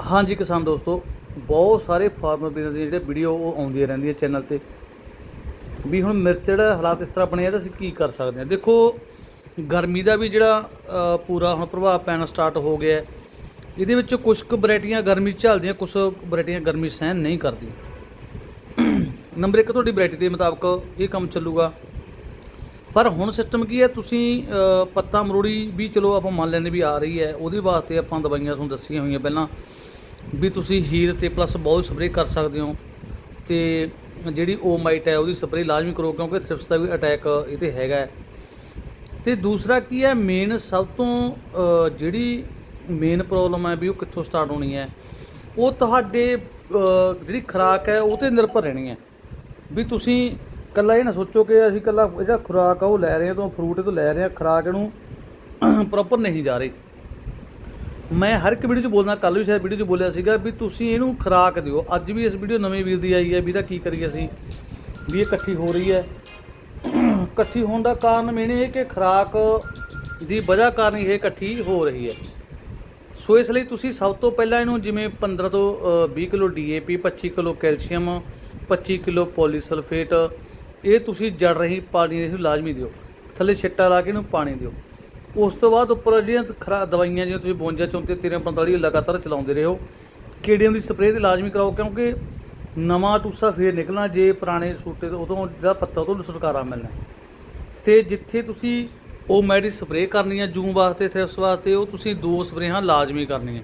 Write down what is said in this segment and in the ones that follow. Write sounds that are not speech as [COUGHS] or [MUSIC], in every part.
ਹਾਂਜੀ ਕਿਸਾਨ ਦੋਸਤੋ, ਬਹੁਤ ਸਾਰੇ ਫਾਰਮਰ ਵੀਰਾਂ ਦੀਆਂ ਜਿਹੜੇ ਵੀਡੀਓ ਉਹ ਆਉਂਦੀਆਂ ਰਹਿੰਦੀਆਂ ਚੈਨਲ ਤੇ। ਵੀ ਹੁਣ ਮਿਰਚ ਜਿਹੜਾ ਹਾਲਾਤ ਇਸ ਤਰ੍ਹਾਂ ਬਣੇ ਆ ਤਾਂ ਅਸੀਂ ਕੀ ਕਰ ਸਕਦੇ ਹਾਂ ਦੇਖੋ, ਗਰਮੀ ਦਾ ਵੀ ਜਿਹੜਾ ਪੂਰਾ ਹੁਣ ਪ੍ਰਭਾਵ ਪੈਣਾ ਸਟਾਰਟ ਹੋ ਗਿਆ ਇਹਦੇ ਵਿੱਚ ਕੁਝ ਕੁ ਵੈਰਾਈਟੀਆਂ ਗਰਮੀ 'ਚ ਝੱਲਦੀਆਂ ਕੁਝ ਵੈਰਾਈਟੀਆਂ ਗਰਮੀ ਸਹਿਣ ਨਹੀਂ ਕਰਦੀਆਂ। ਨੰਬਰ 1 ਤੁਹਾਡੀ ਵੈਰਾਈਟੀ ਦੇ ਮੁਤਾਬਕ ਇਹ ਕੰਮ ਚੱਲੂਗਾ। ਪਰ ਹੁਣ ਸਿਸਟਮ ਕੀ ਹੈ, ਤੁਸੀਂ ਪੱਤਾ ਮਰੂੜੀ ਵੀ ਚਲੋ ਆਪਾਂ ਮੰਨ ਲੈਂਦੇ ਵੀ ਆ ਰਹੀ ਹੈ, ਉਹਦੇ ਵਾਸਤੇ ਆਪਾਂ ਦਵਾਈਆਂ ਤੁਹਾਨੂੰ ਦੱਸੀਆਂ ਹੋਈਆਂ ਪਹਿਲਾਂ। ਵੀ ਤੁਸੀਂ ਹੀਰ ਤੇ ਪਲੱਸ ਬਹੁਤ ਸਪਰੇਅ ਕਰ ਸਕਦੇ ਹੋ ਤੇ ਜਿਹੜੀ ਓਮਾਈਟ ਹੈ ਉਹਦੀ ਸਪਰੇਅ ਲਾਜ਼ਮੀ ਕਰੋ ਕਿਉਂਕਿ ਥ੍ਰਿਪਸ ਦਾ ਵੀ ਅਟੈਕ ਇਹ ਤੇ ਹੈਗਾ ਹੈ। ਤੇ ਦੂਸਰਾ ਕੀ ਹੈ ਮੇਨ ਸਭ ਤੋਂ ਜਿਹੜੀ ਮੇਨ ਪ੍ਰੋਬਲਮ ਹੈ ਵੀ ਉਹ ਕਿੱਥੋਂ ਸਟਾਰਟ ਹੋਣੀ ਹੈ। ਉਹ ਤੁਹਾਡੇ ਜਿਹੜੀ ਖੁਰਾਕ ਹੈ ਉਹ ਤੇ ਨਿਰਭਰ ਰਹਿਣੀ ਹੈ। ਵੀ ਤੁਸੀਂ ਕੱਲਾ ਇਹ ਨਾ ਸੋਚੋ ਕਿ ਅਸੀਂ ਕੱਲਾ ਜਿਹੜਾ ਖੁਰਾਕ ਆ, ਉਹ ਲੈ ਰਹੇ ਹਾਂ ਤੋਂ ਫਰੂਟ ਤੋਂ ਲੈ ਰਹੇ ਹਾਂ, ਖੁਰਾਕ ਇਹਨੂੰ [COUGHS] ਪ੍ਰੋਪਰ ਨਹੀਂ ਜਾ ਰਹੀ। ਮੈਂ ਹਰ ਇੱਕ ਵੀਡੀਓ 'ਚ ਬੋਲਦਾ ਕੱਲ ਵੀ ਸ਼ਾਇਦ ਵੀਡੀਓ 'ਚ ਬੋਲਿਆ ਸੀਗਾ ਵੀ ਤੁਸੀਂ ਇਹਨੂੰ ਖੁਰਾਕ ਦਿਓ। ਅੱਜ ਵੀ ਇਸ ਵੀਡੀਓ ਨਵੇਂ ਵੀਰ ਦੀ ਆਈ ਹੈ ਵੀ ਇਹਦਾ ਕੀ ਕਰੀਏ ਅਸੀਂ? ਵੀ ਇਹ ਇਕੱਠੀ ਹੋ ਰਹੀ ਹੈ। [CLEARS THROAT] ਇਕੱਠੀ ਹੋਣ ਦਾ ਕਾਰਨ ਮੇਨ ਇਹ ਕਿ ਖੁਰਾਕ ਦੀ ਵਜ੍ਹਾ ਕਾਰਨ ਇਹ ਇਕੱਠੀ ਹੋ ਰਹੀ ਹੈ। ਸੋ ਇਸ ਲਈ ਤੁਸੀਂ ਸਭ ਤੋਂ ਪਹਿਲਾਂ ਇਹਨੂੰ ਜਿਵੇਂ 15 ਤੋਂ ਅ, 20 kilo D A P 25 kilo calcium 25 kilo polysulphate ਇਹ ਤੁਸੀਂ ਜੜ ਰਹੀ ਪਾਣੀ ਇਹਨੂੰ ਲਾਜ਼ਮੀ ਦਿਓ। ਥੱਲੇ ਛਿੱਟਾ ਲਾ ਕੇ ਇਹਨੂੰ ਪਾਣੀ ਦਿਓ। ਉਸ ਤੋਂ ਬਾਅਦ ਉੱਪਰ ਜਿਹੜੀਆਂ ਖਰਾ ਦਵਾਈਆਂ ਜਿਵੇਂ ਤੁਸੀਂ 52 34 13 45 ਲਗਾਤਾਰ ਚਲਾਉਂਦੇ ਰਹੋ ਕੀੜਿਆਂ ਦੀ ਸਪਰੇਅ ਤੇ ਲਾਜ਼ਮੀ ਕਰਾਓ, ਕਿਉਂਕਿ ਨਵਾਂ ਟੂਸਾ ਫੇਰ ਨਿਕਲਣਾ, ਜੇ ਪੁਰਾਣੇ ਸੂਟੇ ਤੋਂ ਉਦੋਂ ਜਿਹੜਾ ਪੱਤਾ ਤੋਂ ਛੁਟਕਾਰਾ ਮਿਲਣਾ ਤੇ ਜਿੱਥੇ ਤੁਸੀਂ ਉਹ ਮੈਡੀ ਸਪਰੇਅ ਕਰਨੀ ਹੈ ਜੂਮ ਵਾਸਤੇ, ਥ੍ਰਿਪਸ ਵਾਸਤੇ, ਉਹ ਤੁਸੀਂ ਦੋ ਸਪਰੇਹਾਂ ਲਾਜ਼ਮੀ ਕਰਨੀਆਂ।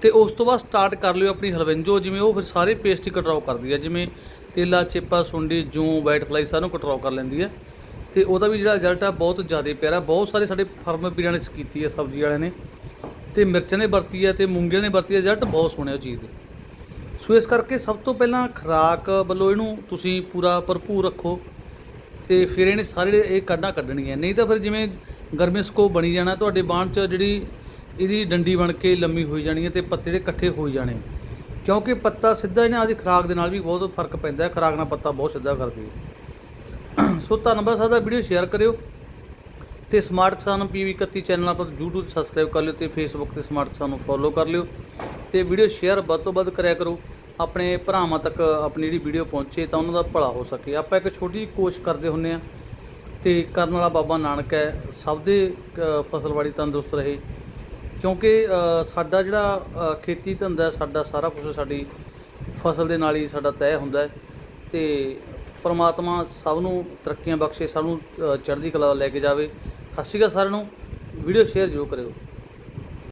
ਤੇ ਉਸ ਤੋਂ ਬਾਅਦ ਸਟਾਰਟ ਕਰ ਲਿਓ ਆਪਣੀ ਹਲਵੰਜੋ, ਜਿਵੇਂ ਉਹ ਫਿਰ ਸਾਰੇ ਪੇਸਟ ਹੀ ਕਟਰਾਓ ਕਰਦੀ ਹੈ, ਜਿਵੇਂ ਤੇਲਾ, ਚਿੱਪਾ, ਸੁੰਡੀ ਜੂੰ ਵਾਈਟ ਫਲਾਈ, ਸਾਰਿਆਂ ਨੂੰ ਕਟਰਾਓ ਕਰ ਲੈਂਦੀ ਹੈ। ਤੇ ਉਹਦਾ ਵੀ ਜਿਹੜਾ ਰਿਜ਼ਲਟ ਆ, ਬਹੁਤ ਜ਼ਿਆਦਾ ਪਿਆਰਾ। ਬਹੁਤ ਸਾਰੇ ਸਾਡੇ ਫਾਰਮਰ ਵੀਰਾਂ ਨੇ ਕੀਤੀ ਹੈ ਸਬਜ਼ੀ ਵਾਲਿਆਂ ਨੇ। ਤੇ ਮਿਰਚਾਂ ਨੇ ਵਰਤੀ ਹੈ ਤੇ ਮੂੰਗੀਆਂ ਨੇ ਵਰਤੀ ਹੈ ਰਿਜ਼ਲਟ ਬਹੁਤ ਸੋਹਣੇ ਉਹ ਚੀਜ਼ ਦੇ। ਸੋ ਇਸ ਕਰਕੇ ਸਭ ਤੋਂ ਪਹਿਲਾਂ ਖੁਰਾਕ ਵੱਲੋਂ ਇਹਨੂੰ ਤੁਸੀਂ ਪੂਰਾ ਭਰਪੂਰ ਰੱਖੋ ਤੇ ਫਿਰ ਇਹਨੇ ਸਾਰੇ ਇਹ ਕੱਢਾਂ ਕੱਢਣੀਆਂ। ਨਹੀਂ ਤਾਂ ਫਿਰ ਜਿਵੇਂ ਗਰਮੀ ਸਕੋ ਬਣੀ ਜਾਣਾ, ਤੁਹਾਡੇ ਬਾਣ 'ਚ ਜਿਹੜੀ ਇਹਦੀ ਡੰਡੀ ਬਣ ਕੇ ਲੰਮੀ ਹੋਈ ਜਾਣੀ ਹੈ ਤੇ ਪੱਤੇ ਜਿਹੜੇ ਇਕੱਠੇ ਹੋਈ ਜਾਣੇ। ਕਿਉਂਕਿ ਪੱਤਾ ਸਿੱਧਾ ਇਹਨਾਂ ਦੀ ਖੁਰਾਕ ਦੇ ਨਾਲ ਵੀ ਬਹੁਤ ਫ਼ਰਕ ਪੈਂਦਾ ਹੈ। ਖੁਰਾਕ ਨਾਲ ਪੱਤਾ ਬਹੁਤ ਸਿੱਧਾ ਕਰਦੀ ਹੈ ਸੋ ਧੰਨਵਾਦ ਸਾਡਾ ਵੀਡੀਓ ਸ਼ੇਅਰ ਕਰਿਓ ਤੇ smart Kisan P V 31 channel ਆਪਾਂ YouTube ਤੇ ਸਬਸਕ੍ਰਾਈਬ ਕਰ ਲਿਓ ਤੇ Facebook ਤੇ ਸਮਾਰਟ ਕਿਸਾਨ ਨੂੰ ਫੋਲੋ ਕਰ ਲਿਓ ਤੇ ਵੀਡੀਓ ਸ਼ੇਅਰ ਵੱਧ ਤੋਂ ਵੱਧ ਕਰਿਆ ਕਰੋ। ਆਪਣੇ ਭਰਾਵਾਂ ਤੱਕ ਆਪਣੀ ਜਿਹੜੀ ਵੀਡੀਓ ਪਹੁੰਚੇ ਤਾਂ ਉਹਨਾਂ ਦਾ ਭਲਾ ਹੋ ਸਕੇ। ਆਪਾਂ ਇੱਕ ਛੋਟੀ ਜਿਹੀ ਕੋਸ਼ਿਸ਼ ਕਰਦੇ ਹੁੰਨੇ ਆ ਤੇ ਕਰਨ ਵਾਲਾ ਬਾਬਾ ਨਾਨਕ ਹੈ ਸਭ ਦੇ ਅ, ਫਸਲਵਾੜੀ ਤੰਦਰੁਸਤ ਰਹੇ। ਕਿਉਂਕਿ ਸਾਡਾ ਜਿਹੜਾ ਖੇਤੀ ਧੰਦਾ ਸਾਡਾ ਸਾਰਾ ਕੁਝ ਸਾਡੀ ਫਸਲ ਦੇ ਨਾਲ ਹੀ ਸਾਡਾ ਤੈਅ ਹੁੰਦਾ ਹੈ ਤੇ ਪਰਮਾਤਮਾ ਸਭ ਨੂੰ ਤਰੱਕੀਆਂ ਬਖਸ਼ੇ ਸਭ ਨੂੰ ਅ, ਚੜ੍ਹਦੀ ਕਲਾ ਲੈ ਕੇ ਜਾਵੇ। ਸਤਿ ਸ਼੍ਰੀ ਅਕਾਲ ਸਾਰਿਆਂ ਨੂੰ। ਵੀਡੀਓ ਸ਼ੇਅਰ ਜ਼ਰੂਰ ਕਰਿਓ।